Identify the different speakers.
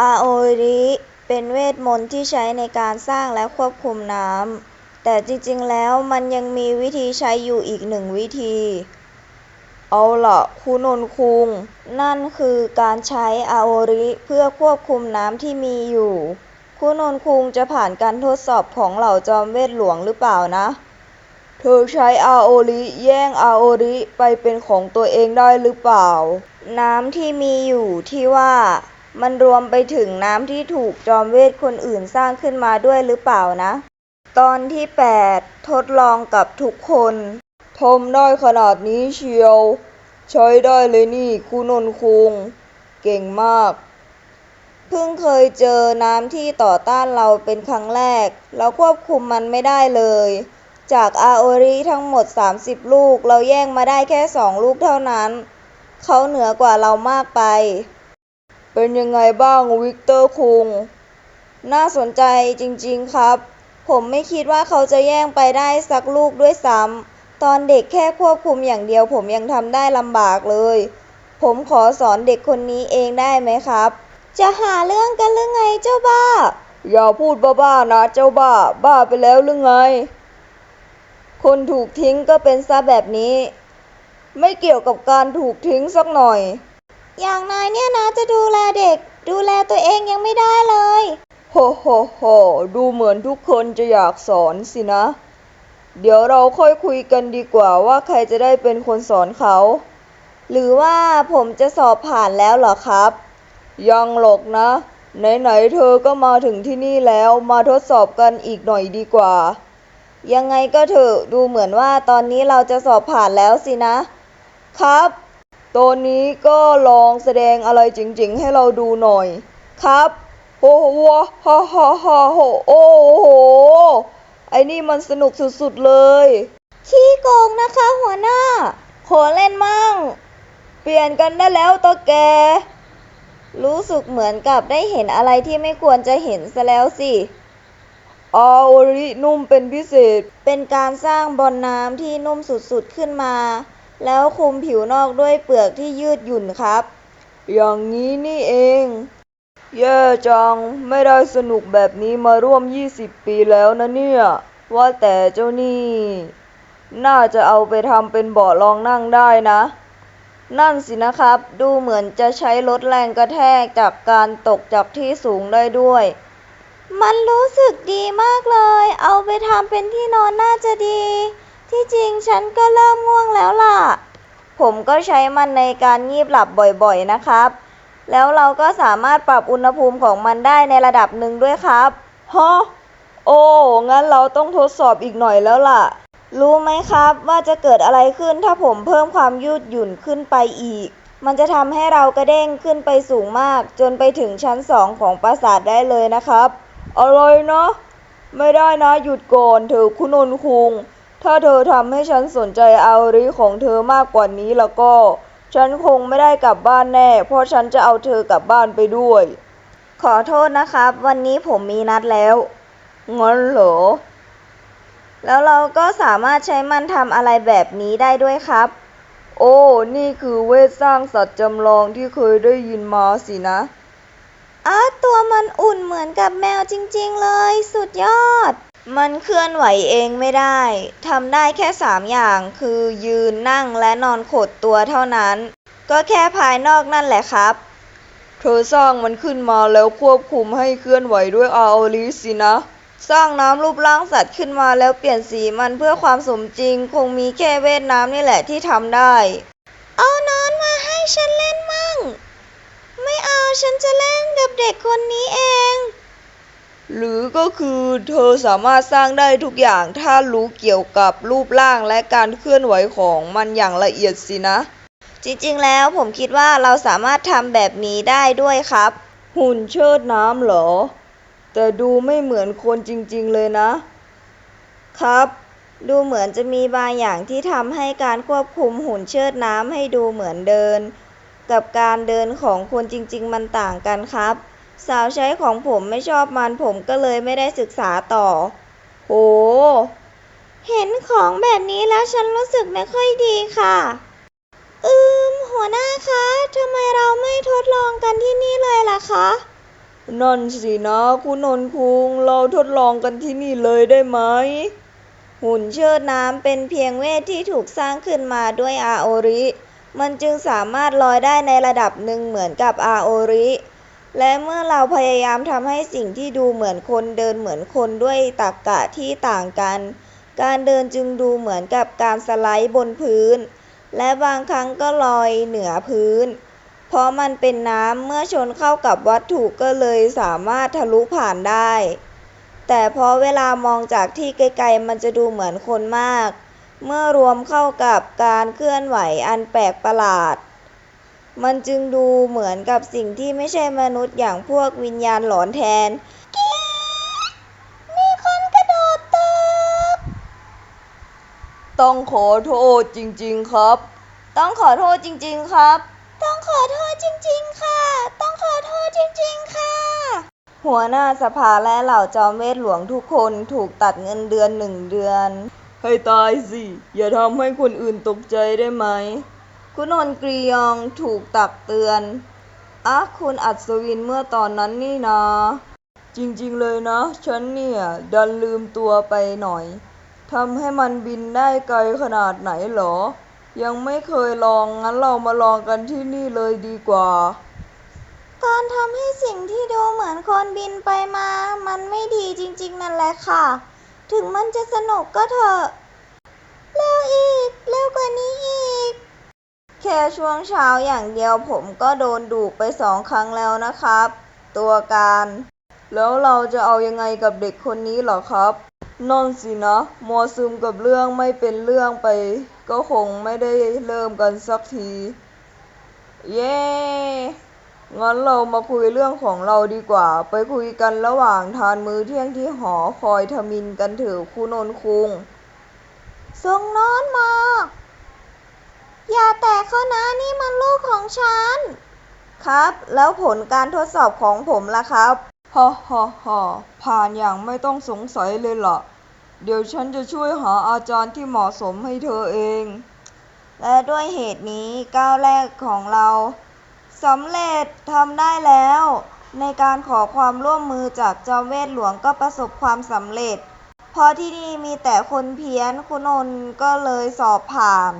Speaker 1: อาโอริเป็นเวทมนต์ที่ใช้ในการสร้างและควบคุมน้ำ แต่จริงๆ แล้วมันยังมีวิธีใช้อยู่อีกหนึ่งวิธี เอาละคุณนนคุง นั่นคือการใช้อาโอริเพื่อควบคุมน้ำที่มีอยู่ คุณนนคุงจะผ่านการทดสอบของเหล่าจอมเวทหลวงหรือเปล่านะ เธอใช้อาโอริแย่งอาโอริไปเป็นของตัวเองได้หรือเปล่า น้ำที่มีอยู่ที่ว่า มันรวมไปถึงน้ำที่ถูกจอมเวทคนอื่นสร้างขึ้นมาด้วยหรือเปล่านะ ตอนที่ 8 ทดลองกับทุกคนทำได้ขนาดนี้เชียว ใช้ได้เลยนี่คุณนนคุง เก่งมาก เพิ่งเคยเจอน้ำที่ต่อต้านเราเป็นครั้งแรก เราควบคุมมันไม่ได้เลย จากอาโอริทั้งหมด 30 ลูก เราแย่งมาได้แค่ 2 ลูกเท่านั้น เขาเหนือกว่าเรามากไป เป็นยังไงบ้างวิกเตอร์คุง น่าสนใจจริงๆครับ ผมไม่คิดว่าเขาจะแย่งไปได้สักลูกด้วยซ้ำตอนเด็กแค่ควบคุมอย่างเดียว ผมยังทำได้ลำบากเลย ผมขอสอนเด็กคนนี้เองได้ไหมครับ จะหาเรื่องกันหรือไงเจ้าบ้า อย่าพูดบ้าๆนะเจ้าบ้า บ้าไปแล้วหรือไง คนถูกทิ้งก็เป็นซะแบบนี้ ไม่เกี่ยวกับการถูกทิ้งสักหน่อย อย่างนายเนี่ยนะจะดูแลเด็ก ดูแลตัวเองยังไม่ได้เลยโฮโฮโฮดูเหมือนทุกคนจะอยากสอนสินะ เดี๋ยวเราค่อยคุยกันดีกว่าว่าใครจะได้เป็นคนสอนเขา หรือว่าผมจะสอบผ่านแล้วเหรอครับ ยังหรอกนะ ไหนๆเธอก็มาถึงที่นี่แล้วมาทดสอบกันอีกหน่อยดีกว่า ยังไงก็เถอะดูเหมือนว่าตอนนี้เราจะสอบผ่านแล้วสินะ ครับ ตอนนี้ก็ลองแสดงอะไรจริงๆ ให้เราดูหน่อย ครับโอ้โหฮ่าฮ่าฮ่าโหโอ้โห ไอ้นี่มันสนุกสุดๆเลย ขี้โกงนะคะหัวหน้า ขอเล่นมั่ง เปลี่ยนกันได้แล้วตัวแก รู้สึกเหมือนกับได้เห็นอะไรที่ไม่ควรจะเห็นซะแล้วสิอาโอรินุ่มเป็นพิเศษ เป็นการสร้างบอลน้ำที่นุ่มสุดๆขึ้นมา แล้วคลุมผิวนอกด้วยเปลือกที่ยืดหยุ่นครับ อย่างนี้นี่เอง แย่จัง ไม่ได้สนุกแบบนี้มาร่วม 20 ปีแล้วนะเนี่ย ว่าแต่เจ้านี่ น่าจะเอาไปทำเป็นเบาะรองนั่งได้นะ นั่นสินะครับ ดูเหมือนจะใช้ลดแรงกระแทกจากการตกจากที่สูงได้ด้วย มันรู้สึกดีมากเลย เอาไปทำเป็นที่นอนน่าจะดี ที่จริงฉันก็เริ่มง่วงแล้วล่ะ ผมก็ใช้มันในการงีบหลับบ่อยๆนะครับ แล้วเราก็สามารถปรับอุณหภูมิของมันได้ในระดับหนึ่งด้วยครับฮะโอ้งั้นเราต้องทดสอบอีกหน่อยแล้วล่ะ รู้ไหมครับว่าจะเกิดอะไรขึ้นถ้าผมเพิ่มความยืดหยุ่นขึ้นไปอีก มันจะทำให้เรากระเด้งขึ้นไปสูงมาก จนไปถึงชั้นสองของปราสาทได้เลยนะครับอะไรนะไม่ได้นะหยุดก่อนเถอะคุณนนคุง ถ้าเธอทำให้ฉันสนใจอาริของเธอมากกว่านี้แล้วก็ ฉันคงไม่ได้กลับบ้านแน่ เพราะฉันจะเอาเธอกลับบ้านไปด้วย ขอโทษนะครับ วันนี้ผมมีนัดแล้วงั้นเหรอ แล้วเราก็สามารถใช้มันทำอะไรแบบนี้ได้ด้วยครับ โอ้ นี่คือเวทสร้างสัตว์จำลองที่เคยได้ยินมาสินะอ้าตัวมันอุ่นเหมือนกับแมวจริง ๆ เลย สุดยอด มันเคลื่อนไหวเองไม่ได้ ทำได้แค่สามอย่าง คือยืนนั่งและนอนขดตัวเท่านั้น ก็แค่ภายนอกนั่นแหละครับ เธอสร้างมันขึ้นมาแล้วควบคุมให้เคลื่อนไหวด้วยอาโอลิสินะ สร้างน้ำรูปร่างสัตว์ขึ้นมาแล้วเปลี่ยนสีมันเพื่อความสมจริง คงมีแค่เวทน้ำนี่แหละที่ทำได้ เอานอนมาให้ฉันเล่นมั่ง ไม่เอาฉันจะเล่นกับเด็กคนนี้เอง หรือก็คือเธอสามารถสร้างได้ทุกอย่างถ้ารู้เกี่ยวกับรูปร่างและการเคลื่อนไหวของมันอย่างละเอียดสินะ จริงๆ แล้วผมคิดว่าเราสามารถทำแบบนี้ได้ด้วยครับ หุ่นเชิดน้ำเหรอ แต่ดูไม่เหมือนคนจริงๆ เลยนะ ครับ ดูเหมือนจะมีบางอย่างที่ทำให้การควบคุมหุ่นเชิดน้ำให้ดูเหมือนเดิน กับการเดินของคนจริงๆ มันต่างกันครับ สาวใช้ของผมไม่ชอบมันผมก็เลยไม่ได้ศึกษาต่อ โห เห็นของแบบนี้แล้วฉันรู้สึกไม่ค่อยดีค่ะ อืม หัวหน้าคะทำไมเราไม่ทดลองกันที่นี่เลยล่ะคะนั่นสินะคุณนนคุงเราทดลองกันที่นี่เลยได้ไหม หุ่นเชิดน้ำเป็นเพียงเวทที่ถูกสร้างขึ้นมาด้วยอาโอริ มันจึงสามารถลอยได้ในระดับหนึ่งเหมือนกับอาโอริ และเมื่อเราพยายามทำให้สิ่งที่ดูเหมือนคนเดินเหมือนคนด้วยตรรกะที่ต่างกัน การเดินจึงดูเหมือนกับการสไลด์บนพื้น และบางครั้งก็ลอยเหนือพื้น เพราะมันเป็นน้ำเมื่อชนเข้ากับวัตถุก็เลยสามารถทะลุผ่านได้ แต่พอเวลามองจากที่ไกลๆมันจะดูเหมือนคนมาก เมื่อรวมเข้ากับการเคลื่อนไหวอันแปลกประหลาด มันจึงดูเหมือนกับสิ่งที่ไม่ใช่มนุษย์อย่างพวกวิญญาณหลอนแทน มีคนกระโดดตึกต้องขอโทษจริง ๆครับ ต้องขอโทษจริง ๆ ครับ ต้องขอโทษจริง ๆ ค่ะ ต้องขอโทษจริง ๆ ค่ะ หัวหน้าสภาและเหล่าจอมเวทหลวงทุกคนถูกตัดเงินเดือนหนึ่งเดือน ให้ตายสิ อย่าทำให้คนอื่นตกใจได้ไหม คุณนนกรียองถูกตักเตือนอะคุณอัศวินเมื่อตอนนั้นนี่นะ จริงๆเลยนะ ฉันเนี่ย ดันลืมตัวไปหน่อยทำให้มันบินได้ไกลขนาดไหนหรอ ยังไม่เคยลองงั้นเรามาลองกันที่นี่เลยดีกว่า การทำให้สิ่งที่ดูเหมือนคนบินไปมา มันไม่ดีจริงๆนั่นแหละค่ะ ถึงมันจะสนุกก็เถอะ เร็วอีก เร็วกว่านี้อีก แค่ช่วงเช้าอย่างเดียวผมก็โดนดุไปสองครั้งแล้วนะครับ ตัวการ แล้วเราจะเอายังไงกับเด็กคนนี้หรอครับนอนสินะมัวซึมกับเรื่องไม่เป็นเรื่องไป ก็คงไม่ได้เริ่มกันสักที เย้งั้นเรามาคุยเรื่องของเราดีกว่า ไปคุยกันระหว่างทานมื้อเที่ยงที่หอคอยทมินกันเถอะคุณนนคุงส่งนอนมา อย่าแตะเขานะนี่มันลูกของฉัน ครับ แล้วผลการทดสอบของผมล่ะครับฮ่าฮ่าฮ่าผ่านอย่างไม่ต้องสงสัยเลยล่ะ เดี๋ยวฉันจะช่วยหาอาจารย์ที่เหมาะสมให้เธอเอง และด้วยเหตุนี้ก้าวแรกของเราสำเร็จทำได้แล้ว ในการขอความร่วมมือจากจอมเวทหลวงก็ประสบความสำเร็จ เพราะที่นี่มีแต่คนเพี้ยนคุณนนท์ก็เลยสอบผ่าน